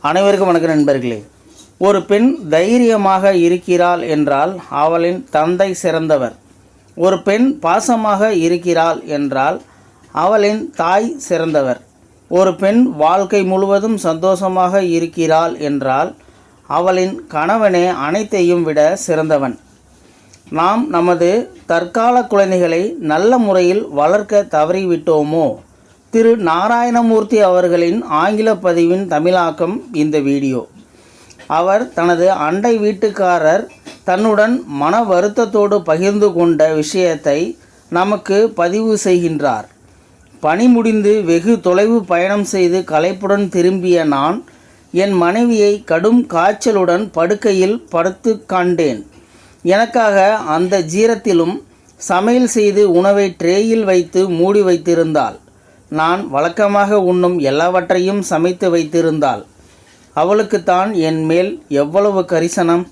அனைவருக்கும் வணக்கம் நண்பர்களே. ஒரு பெண் தைரியமாக இருக்கிறாள் என்றால் அவளின் தந்தை சிறந்தவர். ஒரு பெண் பாசமாக இருக்கிறாள் என்றால் அவளின் தாய் சிறந்தவர். ஒரு பெண் வாழ்க்கை முழுவதும் சந்தோஷமாக இருக்கிறாள் என்றால் அவளின் கணவனே அனைத்தையும் விட சிறந்தவன். நாம் நமது தற்கால குழந்தைகளை நல்ல முறையில் வளர்க்க தவறிவிட்டோமோ? திரு நாராயணமூர்த்தி அவர்களின் ஆங்கில பதிவின் தமிழாக்கம் இந்த வீடியோ. அவர் தனது அண்டை வீட்டுக்காரர் தன்னுடன் மன வருத்தத்தோடு பகிர்ந்து கொண்ட விஷயத்தை நமக்கு பதிவு செய்கின்றார். பணி முடிந்து வெகு தொலைவு பயணம் செய்து களைப்புடன் திரும்பிய நான் என் மனைவியை கடும் காய்ச்சலுடன் படுக்கையில் படுத்து கண்டேன். எனக்காக அந்த ஜீரத்திலும் சமையல் செய்து உணவை ட்ரேயில் வைத்து மூடி வைத்திருந்தாள். நான் வழக்கமாக உண்ணும் எல்லாவற்றையும் சமைத்து வைத்திருந்தாள் அவளுக்குத்தான் என் மேல் எவ்வளவு கரிசனம்?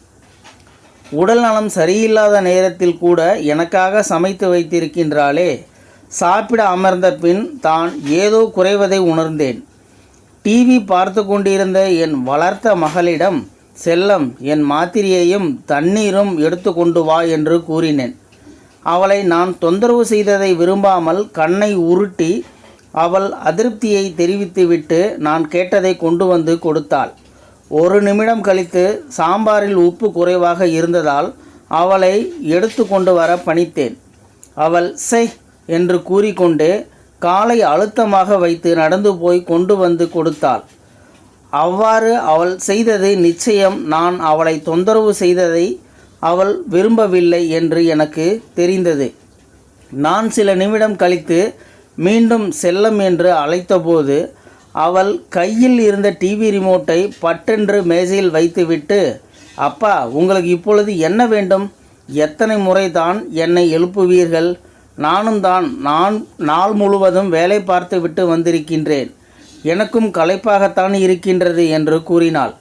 உடல் நலம் சரியில்லாத நேரத்தில் கூட எனக்காக சமைத்து வைத்திருக்கின்றாளே சாப்பிட அமர்ந்த பின் தான் ஏதோ குறைவதை உணர்ந்தேன். டிவி பார்த்து கொண்டிருந்த என் வளர்த்த மகளிடம் செல்லம் என் மாத்திரையையும் தண்ணீரும் எடுத்து கொண்டு வா என்று கூறினேன். அவளை நான் தொந்தரவு செய்ததை விரும்பாமல் கண்ணை உருட்டி அவள் அதிருப்தியை தெரிவித்துவிட்டு நான் கேட்டதை கொண்டு வந்து கொடுத்தாள். ஒரு நிமிடம் கழித்து சாம்பாரில் உப்பு குறைவாக இருந்ததால் அவளை எடுத்து கொண்டு வர பணித்தேன். அவள் சை என்று கூறிக்கொண்டு காலை அழுத்தமாக வைத்து நடந்து போய் கொண்டு வந்து கொடுத்தாள். அவ்வாறு அவள் செய்தது நிச்சயம் நான் அவளை தொந்தரவு செய்ததை அவள் விரும்பவில்லை என்று எனக்கு தெரிந்தது. நான் சில நிமிடம் கழித்து மீண்டும் செல்லம் என்று அழைத்தபோது அவள் கையில் இருந்த டிவி ரிமோட்டை பட்டென்று மேஜையில் வைத்துவிட்டு அப்பா உங்களுக்கு இப்பொழுது என்ன வேண்டும்? எத்தனை முறை தான் என்னை எழுப்புவீர்கள்? நானும் தான் நான் நாள் முழுவதும் வேலை பார்த்து விட்டு வந்திருக்கின்றேன். எனக்கும் களைப்பாகத்தான் இருக்கின்றது என்று கூறினாள்.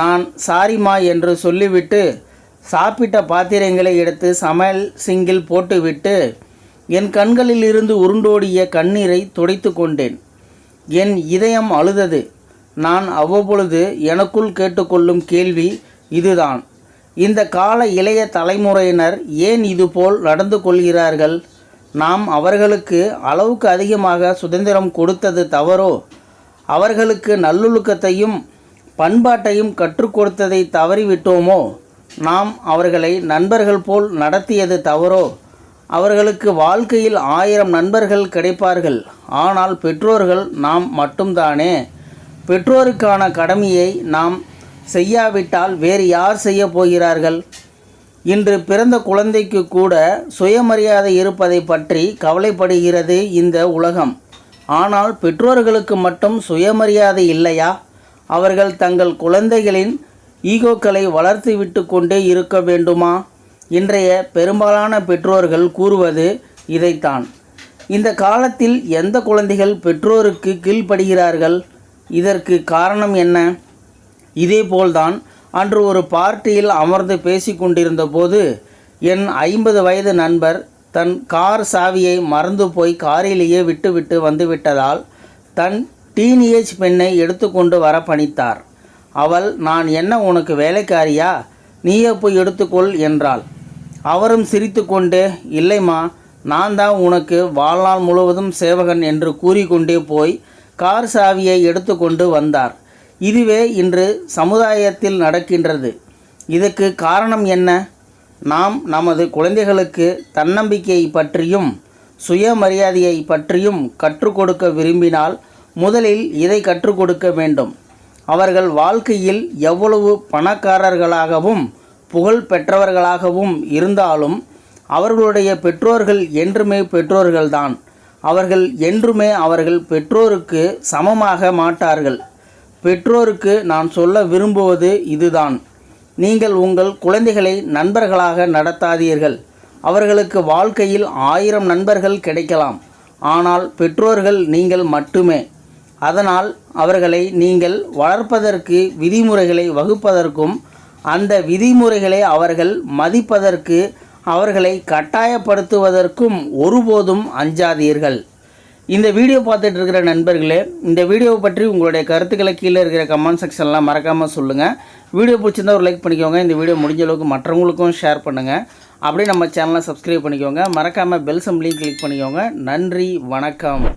நான் சாரிம்மா என்று சொல்லிவிட்டு சாப்பிட்ட பாத்திரங்களை எடுத்து சமையல் சிங்கில் போட்டுவிட்டு என் கண்களில் இருந்து உருண்டோடிய கண்ணீரை துடைத்து கொண்டேன். என் இதயம் அழுதது. நான் அவ்வப்பொழுது எனக்குள் கேட்டுக்கொள்ளும் கேள்வி இதுதான். இந்த கால இளைய தலைமுறையினர் ஏன் இதுபோல் நடந்து கொள்கிறார்கள்? நாம் அவர்களுக்கு அளவுக்கு அதிகமாக சுதந்திரம் கொடுத்தது தவறோ? அவர்களுக்கு நல்லொழுக்கத்தையும் பண்பாட்டையும் கற்றுக் கொடுத்ததை தவறிவிட்டோமோ? நாம் அவர்களை நண்பர்கள் போல் நடத்தியது தவறோ? அவர்களுக்கு வாழ்க்கையில் ஆயிரம் நண்பர்கள் கிடைப்பார்கள். ஆனால் பெற்றோர்கள் நாம் மட்டும்தானே? பெற்றோருக்கான கடமையை நாம் செய்யாவிட்டால் வேறு யார் செய்ய போகிறார்கள்? இன்று பிறந்த குழந்தைக்கு கூட சுயமரியாதை இருப்பதை பற்றி கவலைப்படுகிறது இந்த உலகம். ஆனால் பெற்றோர்களுக்கு மட்டும் சுயமரியாதை இல்லையா? அவர்கள் தங்கள் குழந்தைகளின் ஈகோக்களை வளர்த்து விட்டு கொண்டே இருக்க வேண்டுமா? இன்றைய பெரும்பாலான பெற்றோர்கள் கூறுவது இதைத்தான். இந்த காலத்தில் எந்த குழந்தைகள் பெற்றோருக்கு கீழ்ப்படுகிறார்கள்? இதற்கு காரணம் என்ன? இதேபோல்தான் அன்று ஒரு பார்ட்டியில் அமர்ந்து பேசி கொண்டிருந்தபோது என் ஐம்பது வயது நண்பர் தன் கார் சாவியை மறந்து போய் காரிலேயே விட்டுவிட்டு வந்துவிட்டதால் தன் டீனேஜ் பெண்ணை எடுத்துக்கொண்டு வர பணித்தார். அவள் நான் என்ன உனக்கு வேலைக்காரியா? நீயே போய் எடுத்துக்கொள் என்றாள். அவரும் சிரித்துக்கொண்டு இல்லைம்மா நான் தான் உனக்கு வாழ்நாள் முழுவதும் சேவகன் என்று கூறிக்கொண்டே போய் கார் சாவியை எடுத்துக்கொண்டு வந்தார். இதுவே இன்று சமுதாயத்தில் நடக்கின்றது. இதுக்கு காரணம் என்ன? நாம் நமது குழந்தைகளுக்கு தன்னம்பிக்கையை பற்றியும் சுயமரியாதையை பற்றியும் கற்றுக் கொடுக்க விரும்பினால் முதலில் இதை கற்றுக் கொடுக்க வேண்டும். அவர்கள் வாழ்க்கையில் எவ்வளவு பணக்காரர்களாகவும் புகழ் பெற்றவர்களாகவும் இருந்தாலும் அவர்களுடைய பெற்றோர்கள் என்றுமே பெற்றோர்கள்தான். அவர்கள் என்றுமே அவர்கள் பெற்றோருக்கு சமமாக மாட்டார்கள். பெற்றோருக்கு நான் சொல்ல விரும்புவது இதுதான். நீங்கள் உங்கள் குழந்தைகளை நண்பர்களாக நடத்தாதீர்கள். அவர்களுக்கு வாழ்க்கையில் ஆயிரம் நண்பர்கள் கிடைக்கலாம். ஆனால் பெற்றோர்கள் நீங்கள் மட்டுமே. அதனால் அவர்களை நீங்கள் வளர்ப்பதற்கு விதிமுறைகளை வகுப்பதற்கும் அந்த விதிமுறைகளை அவர்கள் மதிப்பதற்கு அவர்களை கட்டாயப்படுத்துவதற்கும் ஒருபோதும் அஞ்சாதீர்கள். இந்த வீடியோ பார்த்துட்டு இருக்கிற நண்பர்களே இந்த வீடியோவை பற்றி உங்களுடைய கருத்துக்களை கீழே இருக்கிற கமெண்ட் செக்ஷன்லாம் மறக்காமல் சொல்லுங்கள் வீடியோ பிடிச்சிருந்தா ஒரு லைக் பண்ணிக்கோங்க. இந்த வீடியோ முடிஞ்ச அளவுக்கு மற்றவங்களுக்கும் ஷேர் பண்ணுங்கள் அப்படியே நம்ம சேனலை சப்ஸ்கிரைப் பண்ணிக்கோங்க. மறக்காமல் பெல் சம்பளையும் கிளிக் பண்ணிக்கோங்க. நன்றி வணக்கம்.